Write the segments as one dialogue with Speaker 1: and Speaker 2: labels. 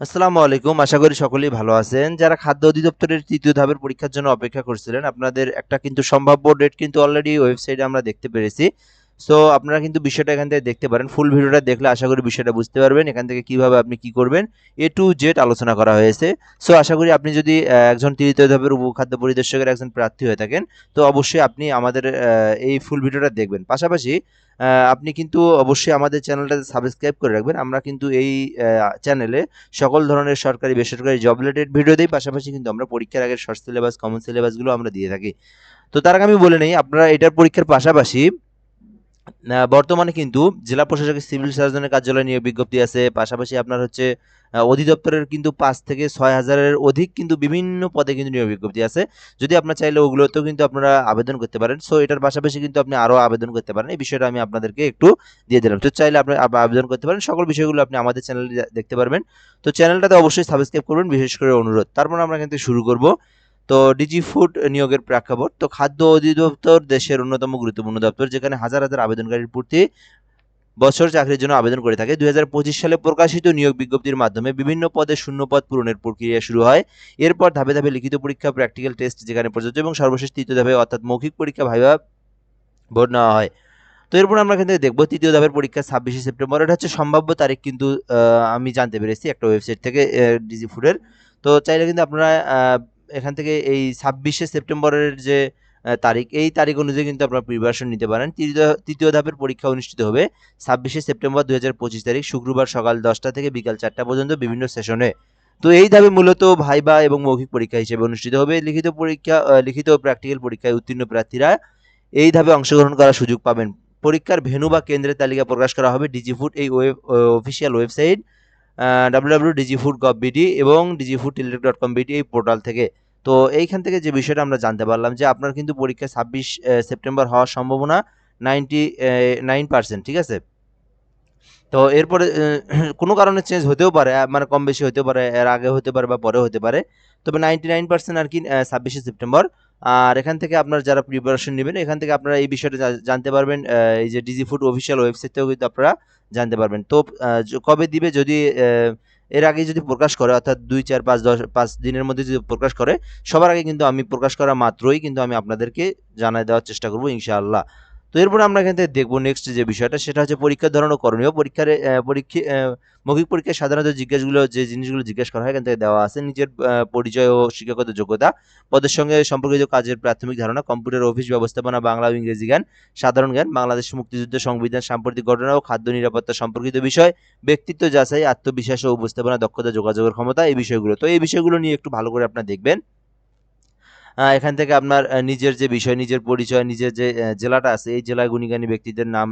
Speaker 1: আসসালামু আলাইকুম, আশা করি সকলেই ভালো আছেন। যারা খাদ্য অধিদপ্তরের তৃতীয় ধাপের পরীক্ষার জন্য অপেক্ষা করছিলেন, আপনাদের একটা কিন্তু সম্ভাব্য ডেট কিন্তু অলরেডি ওয়েবসাইটে আমরা দেখতে পেরেছি। সো আপনারা কিন্তু বিষয়টা এখান থেকে দেখতে পারেন। ফুল ভিডিওটা দেখলে আশা করি বিষয়টা বুঝতে পারবেন এখান থেকে কীভাবে আপনি কি করবেন। এ টু জেড আলোচনা করা হয়েছে। সো আশা করি আপনি যদি একজন তৃতীয় ধাপের উপখাদ্য পরিদর্শকের একজন প্রার্থী হয়ে থাকেন, তো অবশ্যই আপনি আমাদের এই ফুল ভিডিওটা দেখবেন। পাশাপাশি আপনি কিন্তু অবশ্যই আমাদের চ্যানেলটাতে সাবস্ক্রাইব করে রাখবেন। আমরা কিন্তু এই চ্যানেলে সকল ধরনের সরকারি, বেসরকারি জব রিলেটেড ভিডিও দিই। পাশাপাশি কিন্তু আমরা পরীক্ষার আগের শর্ট সিলেবাস কমন সিলেবাসগুলো আমরা দিয়ে থাকি। তো তার আগে আমি বলে নেই, আপনারা এটার পরীক্ষার পাশাপাশি বর্তমানে কিন্তু জেলা প্রশাসকের সিভিল সার্জনের কার্যালয় নিয়োগ বিজ্ঞপ্তি আছে। পাশাপাশি আপনার হচ্ছে অধিদপ্তরের কিন্তু পাঁচ থেকে ছয় হাজারের অধিক কিন্তু বিভিন্ন পদে কিন্তু নিয়োগ বিজ্ঞপ্তি আছে। যদি আপনার চাইলে ওগুলোতেও কিন্তু আপনারা আবেদন করতে পারেন। সো এটার পাশাপাশি কিন্তু আপনি আরও আবেদন করতে পারেন। এই বিষয়টা আমি আপনাদেরকে একটু দিয়ে দিলাম। তো চাইলে আপনি আবেদন করতে পারেন। সকল বিষয়গুলো আপনি আমাদের চ্যানেলে দেখতে পারবেন। তো চ্যানেলটাতে অবশ্যই সাবস্ক্রাইব করবেন বিশেষ করে অনুরোধ। তারপর আমরা কিন্তু শুরু করব। তো ডিজি ফুড নিয়োগের প্রেক্ষাপট, তো খাদ্য অধিদপ্তর দেশের অন্যতম গুরুত্বপূর্ণ দপ্তর, যেখানে হাজার হাজার আবেদনকারীর প্রতি বছর চাকরির জন্য আবেদন করে থাকে। দুই হাজার পঁচিশ সালে প্রকাশিত নিয়োগ বিজ্ঞপ্তির মাধ্যমে বিভিন্ন পদে শূন্য পদ পূরণের প্রক্রিয়া শুরু হয়। এরপর ধাপে ধাপে লিখিত পরীক্ষা প্র্যাকটিক্যাল টেস্ট যেখানে প্রযোজ্য এবং সর্বশেষ তৃতীয় ধাপে অর্থাৎ মৌখিক পরীক্ষা ভাইবা ভোট নেওয়া হয়। তো এরপর আমরা এখান থেকে দেখব, তৃতীয় ধাপের পরীক্ষা ছাব্বিশে সেপ্টেম্বর, এটা হচ্ছে সম্ভাব্য তারিখ কিন্তু আমি জানতে পেরেছি একটা ওয়েবসাইট থেকে ডিজি ফুডের তো চাইলে কিন্তু আপনারা এখান থেকে এই ছাব্বিশে সেপ্টেম্বরের যে তারিখ, এই তারিখ অনুযায়ী কিন্তু আপনারা প্রিপারেশন নিতে পারেন। তৃতীয় তৃতীয় ধাপের পরীক্ষা অনুষ্ঠিত হবে ছাব্বিশে সেপ্টেম্বর দু হাজার পঁচিশ তারিখ, শুক্রবার সকাল দশটা থেকে বিকাল চারটা পর্যন্ত বিভিন্ন সেশনে তো এই ধাপে মূলত ভাইবা এবং মৌখিক পরীক্ষা হিসেবে অনুষ্ঠিত হবে। লিখিত পরীক্ষা লিখিত প্র্যাকটিক্যাল পরীক্ষায় উত্তীর্ণ প্রার্থীরা এই ধাপে অংশগ্রহণ করার সুযোগ পাবেন। পরীক্ষার ভেন্যু বা কেন্দ্রের তালিকা প্রকাশ করা হবে ডিজিফুড এই web official website W W dgfood gov BD এবং dgfood Teletalk dot com BD এই পোর্টাল থেকে। তো এইখান থেকে যে বিষয়টা আমরা জানতে পারলাম যে আপনার কিন্তু পরীক্ষা ছাব্বিশ সেপ্টেম্বর হওয়ার সম্ভাবনা নাইনটি নাইন পার্সেন্ট, ঠিক আছে? তো এরপরে কোনো কারণে চেঞ্জ হতেও পারে মানে কম বেশি হতেও পারে, এর আগে হতে পারে বা পরে হতে পারে। তবে নাইনটি নাইন পার্সেন্ট আর কি ছাব্বিশে সেপ্টেম্বর। আর এখান থেকে আপনার যারা প্রিপারেশন নেবেন, এখান থেকে আপনারা এই বিষয়টা জানতে পারবেন এই যে ডিজি ফুড অফিসিয়াল ওয়েবসাইট থেকেও কিন্তু আপনারা জানতে পারবেন। তো কবে দিবে, যদি এর আগে যদি প্রকাশ করে, অর্থাৎ দুই, চার, পাঁচ, দশ, পাঁচ দিনের মধ্যে যদি প্রকাশ করে, সবার আগে কিন্তু আমি প্রকাশ করা মাত্রই কিন্তু আমি আপনাদেরকে জানায় দেওয়ার চেষ্টা করব, ইনশাআল্লাহ। তো এরপরে আমরা এখান থেকে দেখব নেক্সট যে বিষয়টা, সেটা হচ্ছে পরীক্ষার ধরন করণীয়। পরীক্ষার পরীক্ষা মৌখিক পরীক্ষায় সাধারণত জিজ্ঞাসাগুলো, যে জিনিসগুলো জিজ্ঞেস করা হয়, এখান থেকে দেওয়া আছে। নিজের পরিচয় ও শিক্ষাগত যোগ্যতা, পদের সঙ্গে সম্পর্কিত কাজের প্রাথমিক ধারণা, কম্পিউটার, অফিস ব্যবস্থাপনা, বাংলা ও ইংরেজি জ্ঞান, সাধারণ জ্ঞান, বাংলাদেশ মুক্তিযুদ্ধ সংবিধান, সাম্প্রতিক ঘটনা ও খাদ্য নিরাপত্তা সম্পর্কিত বিষয়, ব্যক্তিত্ব যাচাই, আত্মবিশ্বাস ও উপস্থাপনা, দক্ষতা, যোগাযোগের ক্ষমতা, এই বিষয়গুলো। তো এই বিষয়গুলো নিয়ে একটু ভালো করে আপনারা দেখবেন। এখান থেকে আপনার নিজের যে বিষয়, নিজের পরিচয়, নিজের যে জেলাটা আছে, এই জেলায় গুণীগানী ব্যক্তিদের নাম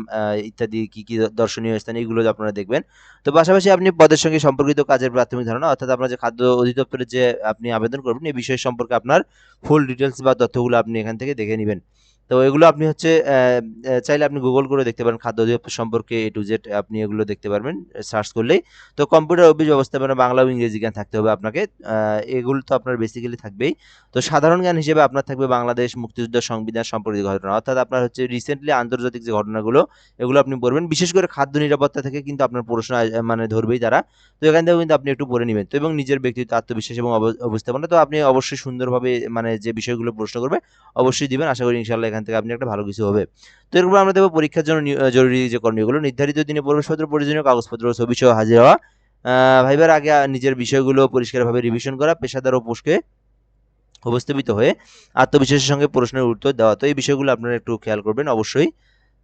Speaker 1: ইত্যাদি কি কি দর্শনীয় স্থান, এগুলো আপনারা দেখবেন। তো পাশাপাশি আপনি পদের সঙ্গে সম্পর্কিত কাজের প্রাথমিক ধারণা, অর্থাৎ আপনার যে খাদ্য অধিদপ্তরের যে আপনি আবেদন করবেন এই বিষয় সম্পর্কে আপনার ফুল ডিটেলস বা তথ্যগুলো আপনি এখান থেকে দেখে নেবেন। তো এগুলো আপনি হচ্ছে চাইলে আপনি গুগল করে দেখতে পারেন খাদ্য অধিদপ্তর সম্পর্কে এ টু জেড আপনি এগুলো দেখতে পারবেন সার্চ করলেই। তো কম্পিউটার অফিস ব্যবস্থাপনা বাংলা ও ইংরেজি জ্ঞান থাকতে হবে আপনাকে এগুলো তো আপনার বেসিক্যালি থাকবেই। তো সাধারণ জ্ঞান হিসেবে আপনার থাকবে বাংলাদেশ মুক্তিযুদ্ধ সংবিধান সম্পর্কিত ঘটনা। অর্থাৎ আপনার হচ্ছে রিসেন্টলি আন্তর্জাতিক যে ঘটনাগুলো, এগুলো আপনি পড়বেন। বিশেষ করে খাদ্য নিরাপত্তা থেকে কিন্তু আপনার প্রশ্ন মানে ধরবেই তারা। তো এখান থেকেও কিন্তু আপনি একটু পড়ে নেবেন। তো এবং নিজের ব্যক্তিত্ব, আত্মবিশ্বাস এবং অব- অবস্থাপনা, তো আপনি অবশ্যই সুন্দরভাবে মানে যে বিষয়গুলো প্রশ্ন করবে, অবশ্যই দিবেন। আশা করি ইনশাল্লাহ এখান থেকে আপনি একটা ভালো কিছু হবে। তো এরকম আমরা দেবো পরীক্ষার জন্য জরুরি যে কর্মীগুলো, নির্ধারিত দিনে প্রবেশপত্র, প্রয়োজনীয় কাগজপত্র, ছবি সহ হাজির হওয়া ভাইবার আগে নিজের বিষয়গুলো পরিষ্কারভাবে রিভিশন করা, পেশাদার ও পোষকে উপস্থাপিত হয়ে আত্মবিশ্বাসের সঙ্গে প্রশ্নের উত্তর দেওয়া। তো এই বিষয়গুলো আপনারা একটু খেয়াল করবেন অবশ্যই।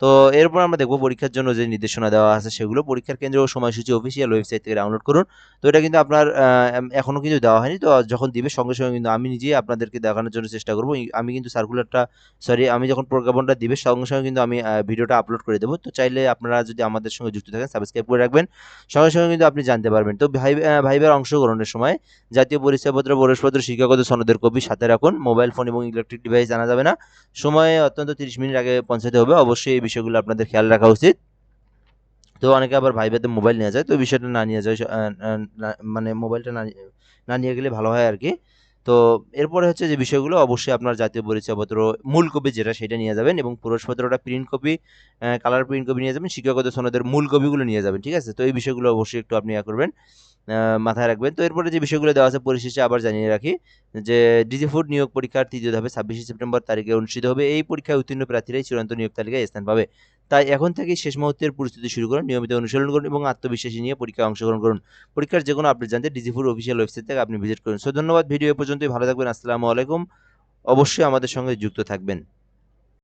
Speaker 1: তো এরপর আমরা দেখব পরীক্ষার জন্য যে নির্দেশনা দেওয়া আছে সেগুলো। পরীক্ষার কেন্দ্র ও সময়সূচি অফিসিয়াল ওয়েবসাইট থেকে ডাউনলোড করুন। তো এটা কিন্তু আপনার আহ, এম- এখনও কিন্তু দেওয়া হয়নি। তো যখন দিবে সঙ্গে সঙ্গে কিন্তু আমি নিজেই আপনাদেরকে দেখানোর জন্য চেষ্টা করব। আমি কিন্তু সার্কুলারটা সরি আমি যখন প্রজ্ঞাপনটা দিবে সঙ্গে সঙ্গে কিন্তু আমি ভিডিওটা আপলোড করে দেবো। তো চাইলে আপনারা যদি আমাদের সঙ্গে যুক্ত থাকেন সাবস্ক্রাইব করে রাখবেন। সঙ্গে সঙ্গে কিন্তু আপনি জানতে পারবেন। তো ভাই ভাইবার অংশগ্রহণের সময় জাতীয় পরিচয়পত্র প্রবেশপত্র শিক্ষাগত সনদের কপি সাথে রাখুন। মোবাইল ফোন এবং ইলেকট্রিক ডিভাইস জানা যাবে না। সময় অত্যন্ত তিরিশ মিনিট আগে পৌঁছাতে হবে। অবশ্যই বিষয়গুলো আপনাদের খেয়াল রাখা উচিত। তো অনেকে আবার ভাইবাতে মোবাইল নিয়ে যায়, তো বিষয়টা না নিয়ে যায় মানে মোবাইলটা না না নিয়ে গেলে ভালো হয় আর কি তো এরপরে হচ্ছে যে বিষয়গুলো, অবশ্যই আপনার জাতীয় পরিচয়পত্র, মূল কপি যেটা সেটা নিয়ে যাবেন এবং প্রবেশপত্রটা print copy colour print copy নিয়ে যাবেন, শিক্ষাগত সনদের মূল কপিগুলো নিয়ে যাবেন, ঠিক আছে? তো এই বিষয়গুলো অবশ্যই একটু আপনি ইয়া করবেন মাথায় রাখবেন। তো এরপরে যে বিষয়গুলো দেওয়া আছে, পরিশেষে আবার জানিয়ে রাখি যে ডিজি ফুড নিয়োগ পরীক্ষার তৃতীয় ধাপে ছাব্বিশে সেপ্টেম্বর তারিখে অনুষ্ঠিত হবে। এই পরীক্ষায় উত্তীর্ণ প্রার্থীরাই চূড়ান্ত নিয়োগ তালিকায় স্থান পাবে। তাই এখন থেকে শেষ মুহূর্তের পরিস্থিতি শুরু করুন, নিয়মিত অনুশীলন করুন এবং আত্মবিশ্বাসী নিয়ে পরীক্ষায় অংশগ্রহণ করুন। পরীক্ষার যে কোনো আপডেট জানতে ডিজি ফুড অফিসিয়াল ওয়েবসাইট থেকে আপনি ভিজিট করুন। সো ধন্যবাদ, ভিডিও পর্যন্তই। ভালো থাকবেন, আসসালামু আলাইকুম। অবশ্যই আমাদের সঙ্গে যুক্ত থাকবেন।